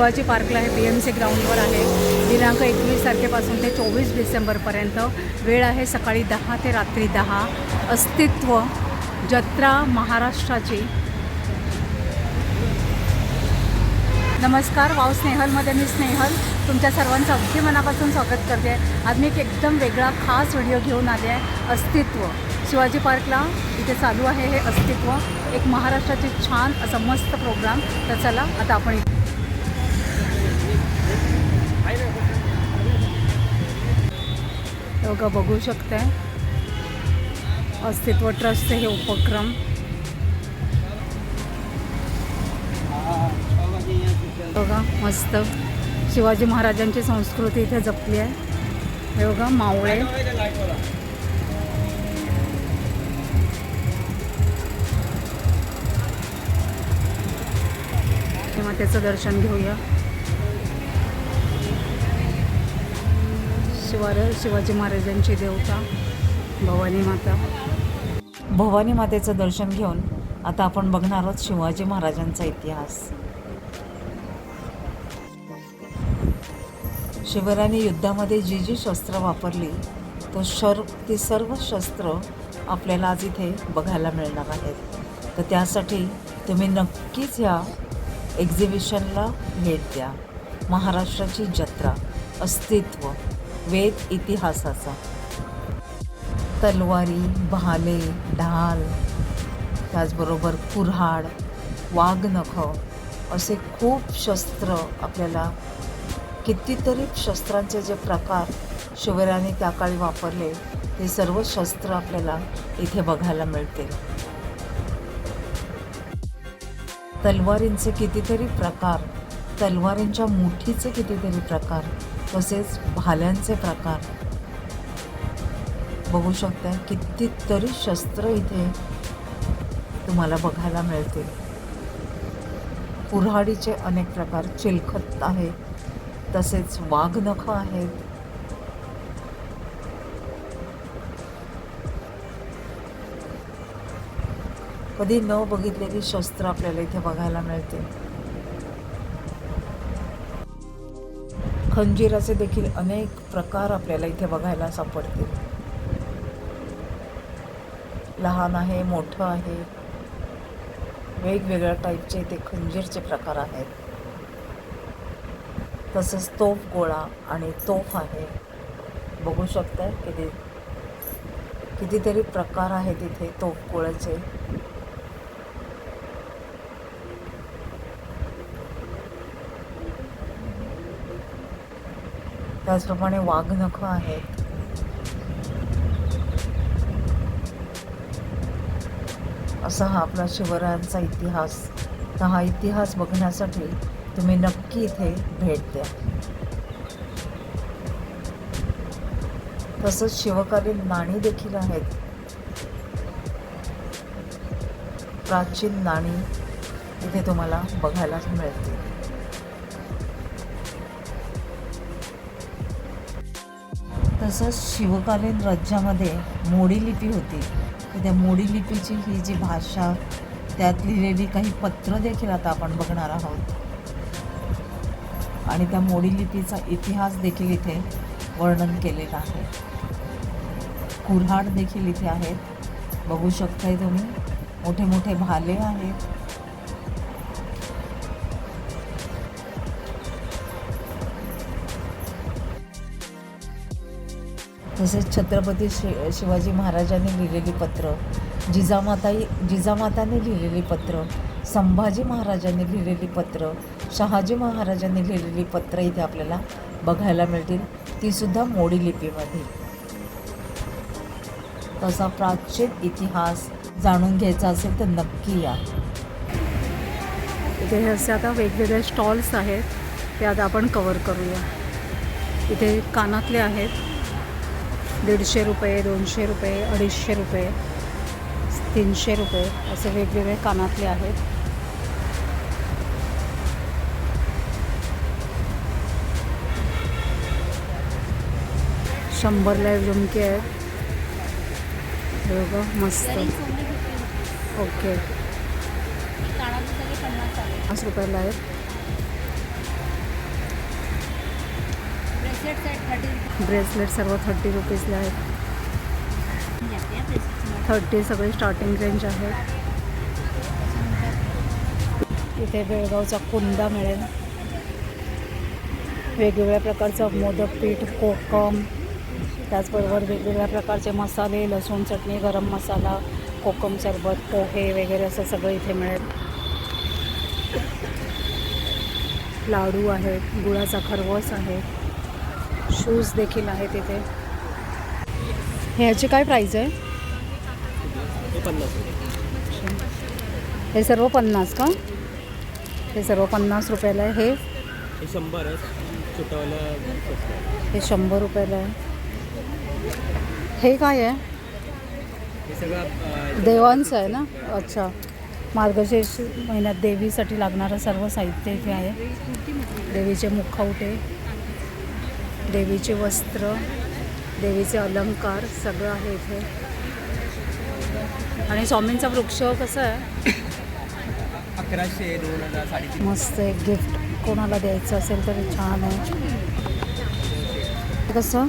शिवाजी पार्कला आहे बी M C ग्राउंडवर आहे. दिनांक एकवीस तारखेपासून ते चोवीस डिसेंबरपर्यंत वेळ आहे सकाळी दहा ते रात्री दहा. अस्तित्व जत्रा महाराष्ट्राची. नमस्कार वाव स्नेहलमध्ये मी स्नेहल. तुमच्या सर्वांचं अगदी मनापासून स्वागत करते. आज मी एक एकदम वेगळा खास व्हिडिओ घेऊन आले आहे. अस्तित्व. शिवाजी पार्कला इथे चालू आहे हे अस्तित्व. एक महाराष्ट्राचे छान असं मस्त प्रोग्राम तर चला आता आपण इथे बघा बघू शकताय अस्तित्व ट्रस्टचे हे उपक्रम. बघा मस्त. शिवाजी महाराजांची संस्कृती इथे जपली आहे. हे बघा मावळे त्याचं दर्शन घेऊया. शिवार शिवाजी महाराजांची देवता भवानी माता. भवानी मातेचं दर्शन घेऊन आता आपण बघणार आहोत शिवाजी महाराजांचा इतिहास. शिवरायांनी युद्धामध्ये जी जी शस्त्र वापरली तो शर ती सर्व शस्त्र आपल्याला आज इथे बघायला मिळणार आहेत. तर त्यासाठी तुम्ही नक्कीच ह्या एक्झिबिशनला भेट द्या. महाराष्ट्राची जत्रा अस्तित्व. वेद इतिहासाचा. तलवारी भाले ढाल त्याचबरोबर कुऱ्हाड वाघनख असे खूप शस्त्र आपल्याला कितीतरी शस्त्रांचे जे प्रकार शिवरायांनी त्या काळी वापरले ते सर्व शस्त्र आपल्याला इथे बघायला मिळते तलवारींचे कितीतरी प्रकार तलवारींच्या मुठीचे कितीतरी प्रकार तसेच भाल्यांचे प्रकार. बघू शकता कितीतरी शस्त्र इथे तुम्हाला बघायला मिळतील. कुऱ्हाडीचे अनेक प्रकार चिलखत आहे तसेच वाघनख आहेत. कधी न बघितलेली शस्त्र आपल्याला इथे बघायला मिळते खंजीराचे देखील अनेक प्रकार आपल्याला इथे बघायला सापडतील. लहान आहे मोठं आहे. वेगवेगळ्या टाईपचे इथे खंजीरचे प्रकार आहेत. तसंच तोफ गोळा आणि तोफ आहे. बघू शकताय किती कितीतरी प्रकार आहेत इथे तोफ गोळ्याचे. त्याचप्रमाणे वाघनखं आहेत. असा हा आपला शिवरायांचा इतिहास. तर हा इतिहास बघण्यासाठी तुम्ही नक्की इथे भेट द्या. तसंच शिवकालीन नाणी देखील आहेत. प्राचीन नाणी इथे तुम्हाला बघायला मिळतील. तसंच शिवकालीन राज्यामध्ये मोडी लिपी होती. तर त्या मोडी लिपीची ही जी भाषा त्यात लिहिलेली काही पत्र देखील आता आपण बघणार आहोत. आणि त्या मोडी लिपीचा इतिहास देखील इथे वर्णन केलेला आहे. कुऱ्हाड देखील इथे आहेत. बघू शकताय तुम्ही मोठे मोठे भाले आहेत. तसेच छत्रपती शि शिवाजी महाराजांनी लिहिलेली पत्र जिजामाताई जिजामाताने लिहिलेली पत्र संभाजी महाराजांनी लिहिलेली पत्र शहाजी महाराजांनी लिहिलेली पत्र इथे आपल्याला बघायला मिळतील. तीसुद्धा मोडी लिपीमध्ये. तसा प्राचीन इतिहास जाणून घ्यायचा असेल तर नक्की या. इथे हे असे आता वेगवेगळे स्टॉल्स आहेत ते आता आपण कवर करूया. इथे कानातले आहेत. दीडशे रुपये दोनशे रुपये अडीचशे रुपये तीनशे रुपये असे वेगवेगळे कानातले आहेत. शंभरला झुमके आहेत. बघा मस्त. ओके. पन्नास रुपयाला आहेत. ब्रेसलेट सर्व थर्टी रुपीजला आहेत. थर्टी सगळे स्टार्टिंग रेंज आहे इथे बेळगावचा कुंदा मिळेल. वेगवेगळ्या प्रकारचं मोदक पीठ कोकम त्याचबरोबर वेगवेगळ्या प्रकारचे मसाले लसूण चटणी गरम मसाला कोकम सरबत पोहे वगैरे असं सगळं इथे मिळेल. लाडू आहेत गुळाचा खरवस आहे. शूज देखील आहेत इथे. ह्याची काय प्राईज आहे? हे सर्व पन्नास का? हे सर्व पन्नास रुपयाला आहे. हे? शंभर आहे. हे शंभर रुपयाला आहे. हे काय आहे? हे देवांचं आहे ना? अच्छा. मार्गशीर्ष महिन्यात देवीसाठी लागणारं सर्व साहित्य इथे आहे. देवीचे मुखवटे देवीचे वस्त्र देवीचे अलंकार सगळं आहे इथे. आणि स्वामींचा वृक्ष कसं आहे? अकराशे दोन हजार मस्त एक गिफ्ट कोणाला द्यायचं असेल तर छान आहे. कसं?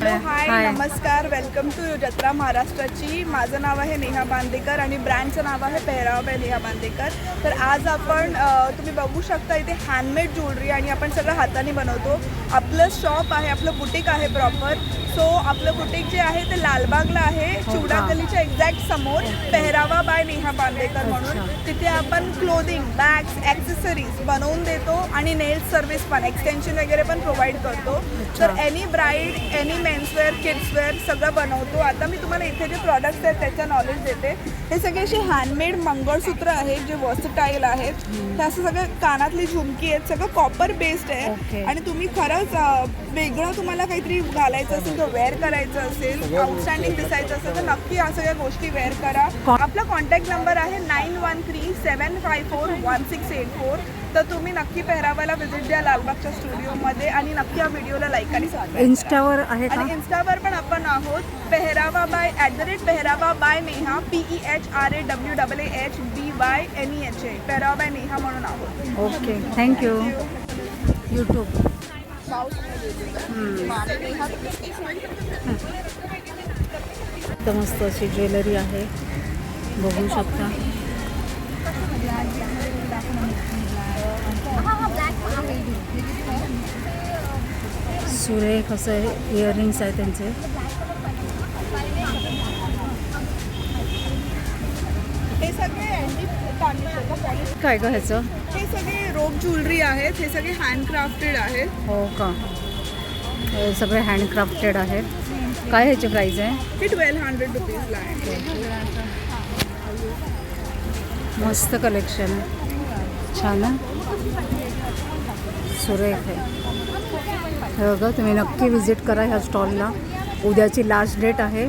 हाय नमस्कार. वेलकम टू जत्रा महाराष्ट्राची माझं नाव आहे नेहा बांदेकर आणि ब्रँडचं नाव आहे पेहराव बाय नेहा बांदेकर. तर आज आपण तुम्ही बघू शकता इथे हँडमेड ज्वेलरी आणि आपण सगळं हाताने बनवतो. आपलं शॉप आहे आपलं बुटीक आहे प्रॉपर सो आपलं बुटीक जे आहे ते लालबागला आहे चिवडा गलीच्या एक्झॅक्ट समोर पेहरावा बाय नेहा बांदेकर म्हणून. तिथे आपण क्लोदिंग बॅग्स ॲक्सेसरीज बनवून देतो आणि नेल सर्व्हिस पण एक्सटेन्शन वगैरे पण प्रोव्हाइड करतो. तर any bride any menswear kidswear सगळं बनवतो. आता मी तुम्हाला इथे जे प्रॉडक्ट्स आहेत त्याचं नॉलेज देते. हे सगळे असे हँडमेड मंगळसूत्र आहेत जे वर्सटाईल आहेत. हे असं सगळं कानातली झुमकी आहेत सगळं कॉपर बेस्ड. आहे. आणि तुम्ही खरंच वेगळं तुम्हाला काहीतरी घालायचं असेल किंवा वेअर करायचं असेल आउटस्टँडिंग दिसायचं असेल तर नक्की या सगळ्या गोष्टी वेअर करा. आपला कॉन्टॅक्ट नंबर आहे nine one three seven five four one six eight four तर तुम्ही नक्की पेहरावाला व्हिजिट द्या लालबागच्या स्टुडिओमध्ये आणि नक्की या व्हिडिओला लाईक आणि करा. इन्स्टावर आहे का? आणि इन्स्टावर पण आपण आहोत. Pehrawa by at the rate Pehrawa by Neha P E H R A W double H B Y N E H A Pehrawa by Neha म्हणून आहोत. ओके थँक्यू यूट्यूब तर मस्त अशी ज्वेलरी आहे. बघू शकता. सुरेख असं इयरिंग्स आहे त्यांचे. हे सगळे काय का ह्याचं? हे सगळे रोप ज्वेलरी आहेत हे सगळे हँडक्राफ्टेड आहेत. हो का? हे सगळे हँडक्राफ्टेड आहेत. काय ह्याची प्राईज आहे? हे ट्वेल्व हंड्रेड रुपीजला आहे. मस्त कलेक्शन आहे. छान सुरेख आहे. हे बघा तुम्ही नक्की विजिट करा ह्या स्टॉलला उद्याची लास्ट डेट आहे.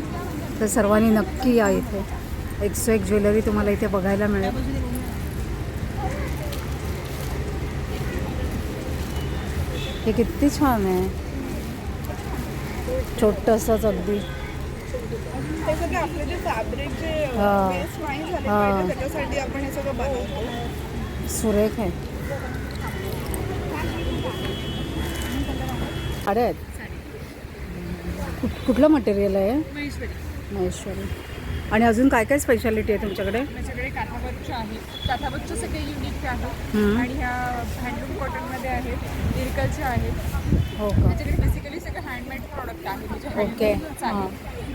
तर सर्वांनी नक्की या इथे. एक सो एक ज्वेलरी तुम्हाला इथे बघायला मिळेल. हे किती छान आहे. छोटंसंच अगदी. सुरेख आहे. साड्या आहेत? कुठ कुठलं मटेरियल आहे महेश्वरी. आणि अजून काय काय स्पेशालिटी आहे तुमच्याकडे? माझ्याकडे काठावरच्या आहेत काठावरचे सगळे युनिक आहेत हम्म. आणि ह्या हँडलूम कॉटनमध्ये आहेत इरकलच्या आहेत हो का? त्याच्याकडे बेसिकली सगळं हँडमेड प्रॉडक्ट आहे. म्हणजे Okay. handloomच आहे.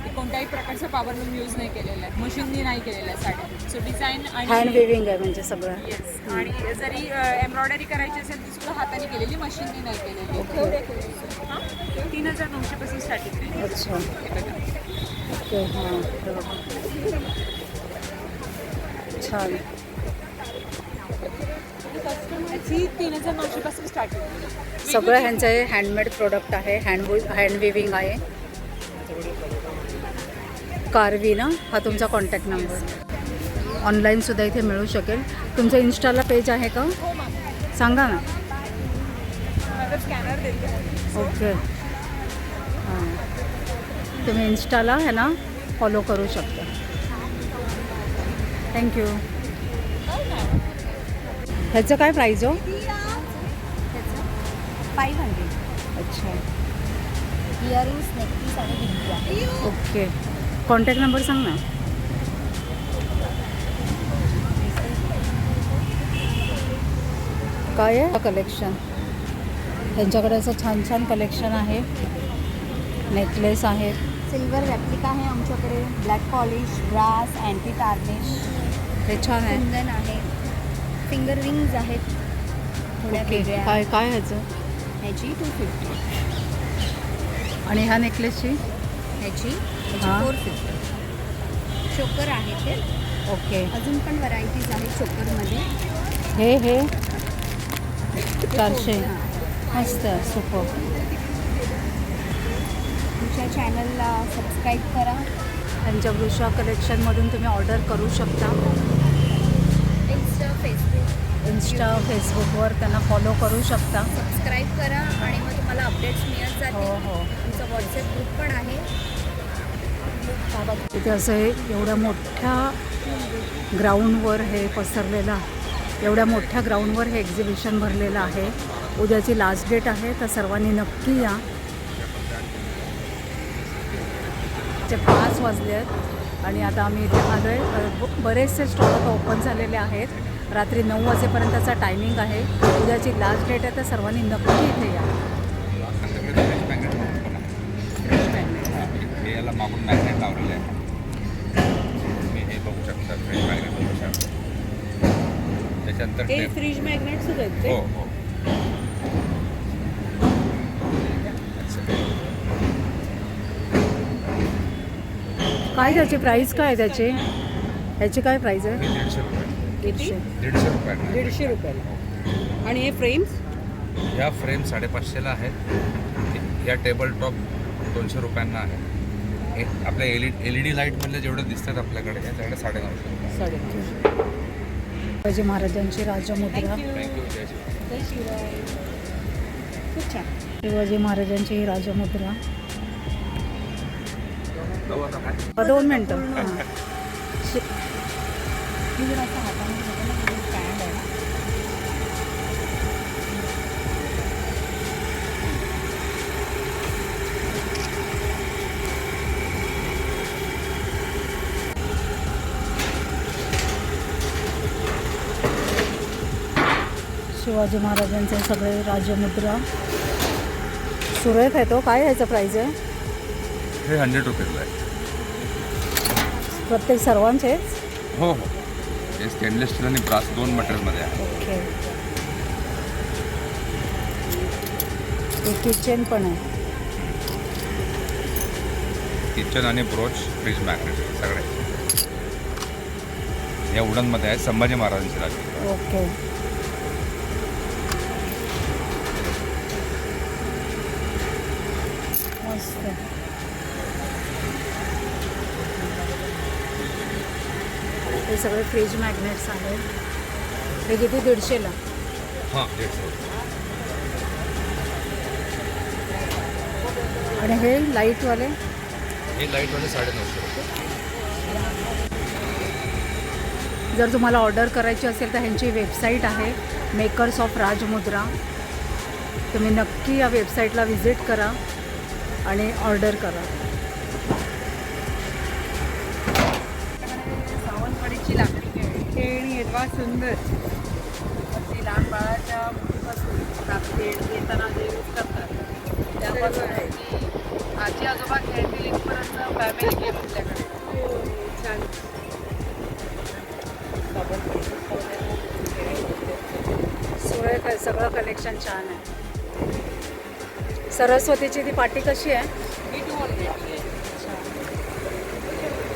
ते कोणत्याही प्रकारचं पॉवर लूम यूज नाही केलेलं आहे. मशीननी नाही केलेलं आहे साड्या सो डिझाईन हँड आणि वेविंग आहे म्हणजे सगळं. येस आणि जरी एम्ब्रॉयडरी करायची असेल ती सुद्धा हाताने केलेली मशीननी नाही केलेली. हां? तीन हजार नऊशेपासून स्टार्टिंग आहे अच्छा. ओके. हां. छान. सगळं ह्यांचं हे हँडमेड प्रोडक्ट आहे. हँड हँड वेविंग आहे. कारवी ना? हा तुमचा कॉन्टॅक्ट नंबर ऑनलाईनसुद्धा इथे मिळू शकेल. तुमचं इन्स्टाला पेज आहे का? सांगा ना. स्कॅनर ओके हां. तुम्ही इन्स्टाला आहे ना फॉलो करू शकता. थँक्यू ह्याचं काय प्राईज हो? फाईव्ह हंड्रेड अच्छा. इयरिंग्स नेकपीस आणि बिंदी ओके कॉन्टॅक्ट नंबर सांग ना. काय आहे? कलेक्शन त्यांच्याकडे असं छान छान कलेक्शन आहे. नेकलेस आहेत सिल्वर रेप्लिका आहे आमच्याकडे. Black polish brass anti tarnish हे छान आहे. कुंदन आहे. फिंगर रिंग्स आहेत. थोड्या ओके. वेगळ्या. काय काय ह्याचं? ह्याची टू फिफ्टी आणि ह्या नेकलेसची ह्याची हां. फोर फिफ्टी चोकर आहे ते ओके. अजून पण व्हरायटीज आहेत चोकरमध्ये. हे हे. चारशे. हां. मस्त सुपर तुमच्या चॅनलला सबस्क्राईब करा. त्यांच्या वृषा कलेक्शनमधून तुम्ही ऑर्डर करू शकता. इन्स्टा फेसबुकवर त्यांना फॉलो करू शकता. सबस्क्राईब करा आणि मग तुम्हाला अपडेट्स मिळत हो जातील. हो आमचा व्हॉट्सअप ग्रुप पण आहे. इथे असं हे एवढ्या मोठ्या ग्राउंडवर हे पसरलेलं एवढ्या मोठ्या ग्राउंडवर हे एक्झिबिशन भरलेलं आहे. उद्याची लास्ट डेट आहे तर सर्वांनी नक्की या. ते पाच वाजले आहेत आणि आता आम्ही इथे आलो आहे बरेचसे स्टॉल आता ओपन झालेले आहेत. रात्री नऊ वाजेपर्यंतचा टायमिंग आहे. उद्याची लास्ट डेट आहे तर सर्वांनी नक्की इथे या. हे याला मागून मॅग्नेट लावलेलं आहे तुम्ही हे बघू शकता फ्रीज मॅग्नेट बघू शकता त्याच्यानंतर टेप- फ्रीज मॅग्नेट सुद्धा आहेत. हो ते हो काय त्याची प्राईस काय आहे त्याची? ह्याची काय प्राईस आहे? किती? दीडशे रुपये दीडशे रुपयाला. आणि हे फ्रेम्स ह्या फ्रेम साडेपाचशेला आहेत. या टेबल टॉप दोनशे रुपयांना आहे. हे आपल्या एल एल ई डी लाईटमधले जेवढे दिसतात आपल्याकडे त्याच्याकडे साडे शिवाजी महाराजांची राजमुद्रा. खूप छान. शिवाजी महाराजांची ही राजमुद्रा. दोन मिनटं हां. शि- मी जर असं हातामध्ये घेते ना म्हणजे स्टँड आहे ना शिवाजी महाराजांचे सगळे राजमुद्रा. सुरेख आहे तो. काय ह्याचं प्राईज आहे? हे हंड्रेड रुपीजला आहे. प्रत्येक सर्वांचेच? हो हो. हे स्टेनलेस स्टील आणि ब्रास दोन मटेरियलमध्ये आहे. ओके किचन पण आहे. किचन आणि ब्रोच फ्रीज मॅग्नेट सगळे. या वुडनमध्ये आहे संभाजी महाराजांची राजमुद्रा. ओके मस्त हे सगळे फ्रीज मॅग्नेट्स आहेत. हे किती? दीडशेला हां. आणि हे लाईटवाले हे लाईटवाले साडेनऊशे जर तुम्हाला ऑर्डर करायची असेल तर ह्यांची वेबसाईट आहे मेकर्स ऑफ राजमुद्रा तुम्ही नक्की या वेबसाईटला व्हिजिट करा आणि ऑर्डर करा. वा सुंदर ती लहान बाळाच्या मुलीपासून रात्री येताना जे यूज करतात त्यापासून आहे. की आजी आजोबा खेळतील इथपर्यंत फॅमिली गेम आपल्याकडे. छान. सुरेख आहे सगळं कलेक्शन छान आहे. सरस्वतीची ती पाटी कशी आहे.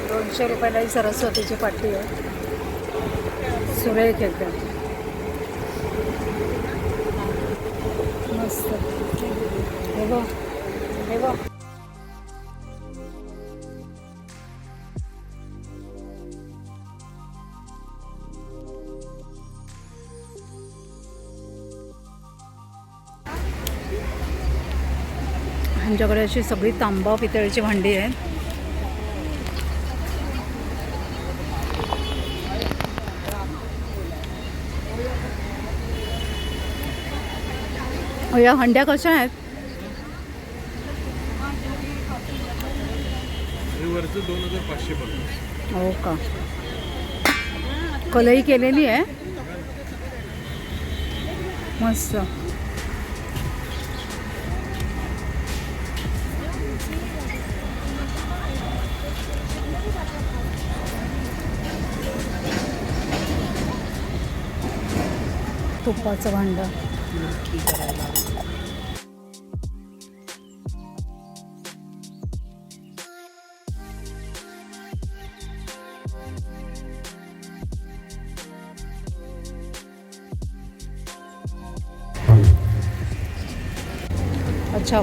दोनशे रुपयाला ही सरस्वतीची पाटी आहे. सुरेख एकदम मस्त. हे बघ हे बघ. आमच्याकडे अशी सगळी तांबा पितळीची भांडी आहेत. अहो, या हंड्या कशा आहेत? हो का? कलई केलेली आहे. मस्त. तुपाचं भांड.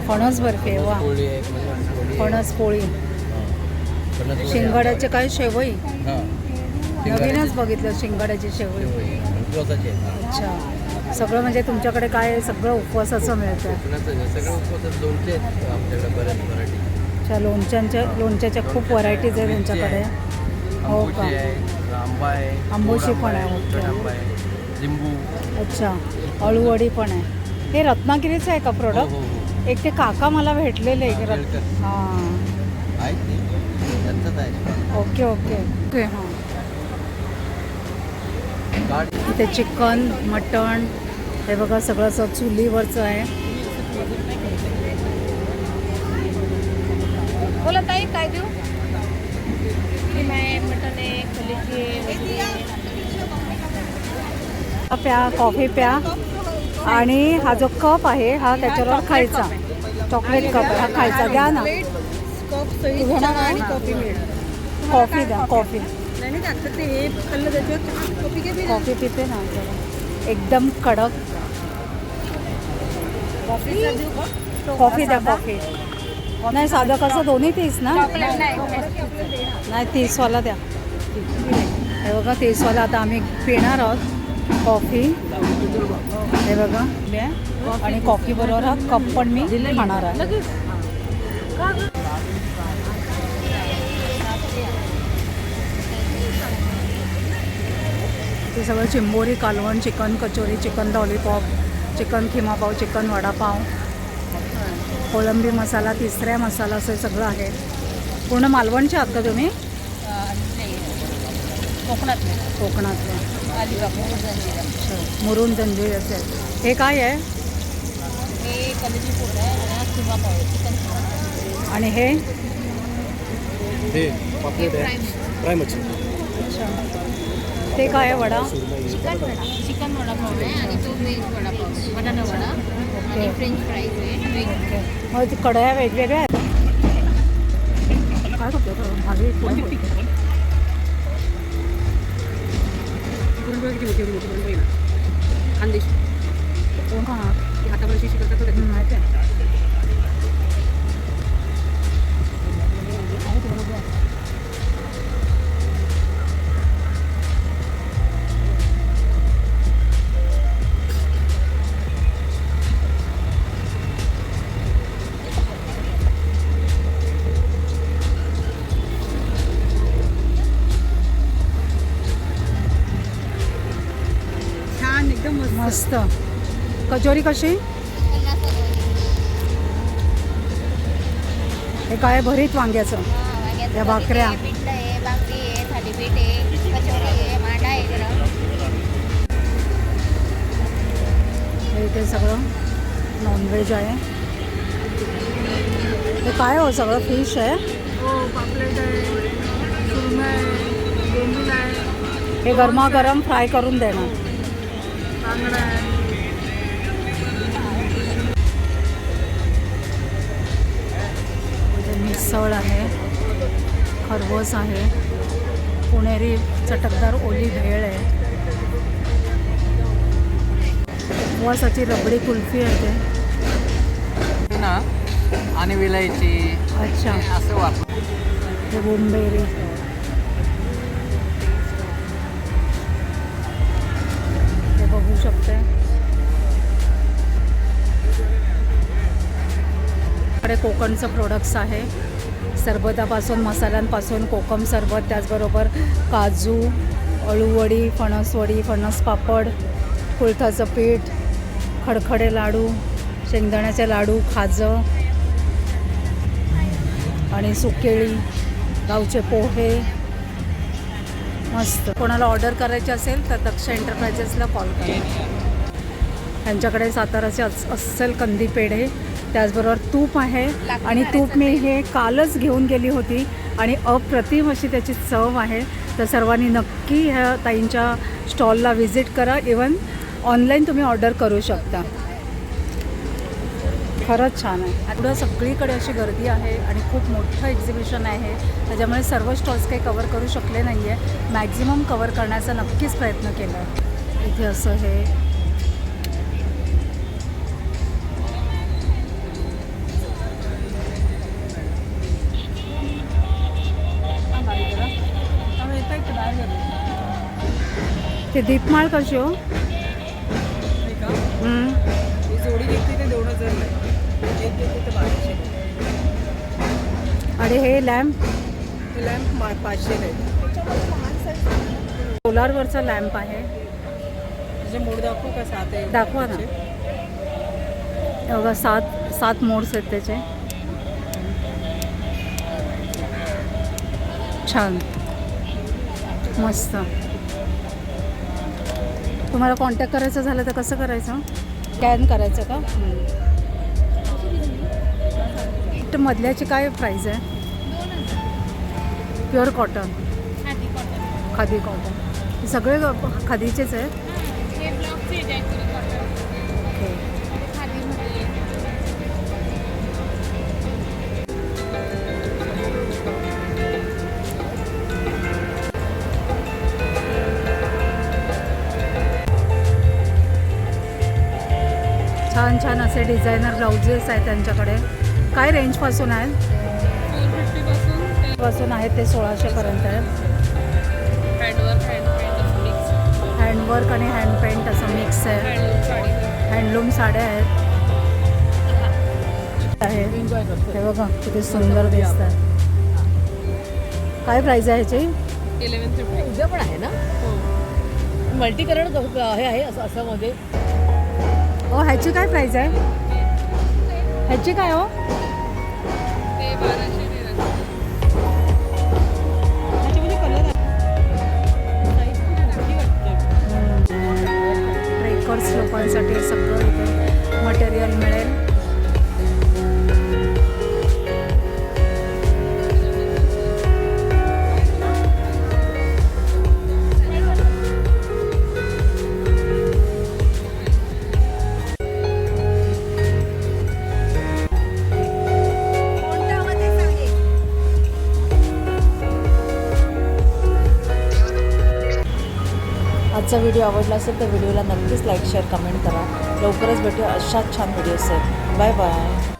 फणस बर्फी आहे वा. पोळी आहे म्हणजे फणस पोळी. शिंगाड्याचे काय शेवई? नवीनच बघितलं शिंगाड्याची शेवई. अच्छा. सगळं म्हणजे तुमच्याकडे काय आहे? सगळं उपवासाचं मिळतं आमच्याकडे बऱ्याच मराठी अच्छा लोणच्यांच्या लोणच्याच्या खूप व्हरायटीज आहे तुमच्याकडे. हो का? आंबोशी आहे आंबा आहे आंबोशी गोड पण आंबा आहे, ओके. तिखट आंबा आहे लिंबू. अच्छा अळूवडी पण आहे. हे रत्नागिरीचं आहे का हो प्रोडक्ट हो. हो एक ते काका मला भेटलेले हा, एक रत् केळकर. हां. आहेत ते. त्यांचंच आहे. Okay okay. ओके हां. इथे चिकन मटण हे बघा सगळं असं चुलीवरचं आहे. बोला ताई काय देऊ? क्रीम आहे मटन आहे आहे प्या कॉफी प्या. आणि हा जो कप आहे हा त्याच्यावर खायचा. चॉकलेट कप हा खायचा. द्या ना. कॉफी कॉफी द्या कॉफी. कॉफी पिते ना एकदम कडक. कॉफी द्या कॉफी. नाही साधं कसं दोन्ही तीस ना? नाही तीसवाला द्या. हे बघा तीसवाला आता आम्ही पिणार आहोत. कॉफी. हे बघा. आणि कॉफी बरोबर हा कप पण मी खाणार आहे. ते सगळं चिंबोरी कालवण chicken kachori chicken lollipop chicken keema pav chicken vada pav कोळंबी मसाला तिसऱ्या मसाला असं सगळं आहे. पूर्ण मालवणचे आहात का तुम्ही? कोकणात कोकणातले. अलिबाग जंजिरा अच्छा मुरुम जंजिराचे हे काय आहे? हे कलेजी आहे आणि हा? किंवा पाव आहे. चिकन किंवा आणि हे हे हे फ्राय फ्राय मच्छी. अच्छा. ते काय आहे वडा? चिकन वडा. चिकन वडापाव आहे आणि तो व्हेज वडापाव बनाना वडा आणि फ्रेंच फ्राईज आहे. Veg okay. मग ते कढया वेगवेगळ्या आहेत. काय करतो भाजी Thank you. मस्त. कचोरी कशी? हे काय भरीत वांग्याचं? या भाकऱ्या. हे इथे सगळं नॉनव्हेज आहे. हे काय हो सगळं फिश आहे? हो आहे हे गरमागरम फ्राय करून देणार. बांगडा आहे. मिसळ आहे खरबूज आहे. पुणेरी चटकदार ओली भेळ आहे. उपवासाची रबडी कुल्फी आहे. ते ना आणि विलायची. अच्छा. असं वापर हे बोंबेरी. शकते कडे कोकणचं प्रोडक्ट्स आहे. सरबतापासून मसाल्यांपासून कोकम सरबत त्याचबरोबर काजू अळूवडी फणसवडी फणस पापड कुळथाचं पीठ खडखडे लाडू शेंगदाण्याचे लाडू खाजं आणि सुकेळी गावचे पोहे मस्त. कोणाला ऑर्डर करायची असेल तर दक्ष एंटरप्राइजेसला कॉल करा. त्यांच्याकडे साताराचे अस अस्सल कंदी पेढे त्याचबरोबर तूप आहे. आणि तूप मी हे कालच घेऊन गेली होती आणि अप्रतिम अशी त्याची चव आहे. तर सर्वांनी नक्की ह्या ताईंच्या स्टॉलला व्हिजिट करा. इवन ऑनलाईन तुम्ही ऑर्डर करू शकता. खरंच छान आहे. पुढं सगळीकडे अशी गर्दी आहे आणि खूप मोठं एक्झिबिशन आहे. त्याच्यामुळे सर्व स्टॉल्स काही कवर करू शकले नाही आहे मॅक्झिमम कवर करण्याचा नक्कीच प्रयत्न केला आहे इथे असं हे. ते दीपमाळ कशी हो. जोडी घेतली ते दोन हजार आणि हे लॅम्प लॅम्प पाचशे आहे सोलारवरचा लॅम्प आहे. मोड दाखवू का सात आहे? दाखवा ना. बघा सात सात मोड्स आहेत त्याचे. छान. मस्त. तुम्हाला कॉन्टॅक्ट करायचं झालं तर कसं करायचं? स्कॅन करायचं का? मधल्याची काय प्राईज आहे? Pure cotton khadi cotton khadi cotton सगळे खादीचेच आहेत? हे. छान छान असे डिझायनर ब्लाउजेस आहेत त्यांच्याकडे. काय रेंजपासून आहेत ते पासून आहेत ते सोळाशेपर्यंत आहेत हँडवर्क हँडवर्क आणि हँड पेंट असं मिक्स आहे. हँडलूम साडी हँडलूम साड्या आहेत. आहे. हे बघा किती सुंदर दिसतात. काय प्राईज आहे ह्याची? इलेवन फिफ्टी उद्या पण आहे ना? मल्टी कलर हे आहे असं असं मध्ये. हो ह्याची काय प्राईज आहे? ह्याची काय हो? ट्रेकर्स लोकांसाठी सगळं इथे मटेरियल मिळेल आजचा व्हिडिओ आवडला असेल तर व्हिडिओला नक्कीच लाईक शेअर कमेंट करा. लवकरच भेटूया अशाच छान व्हिडिओ बाय बाय.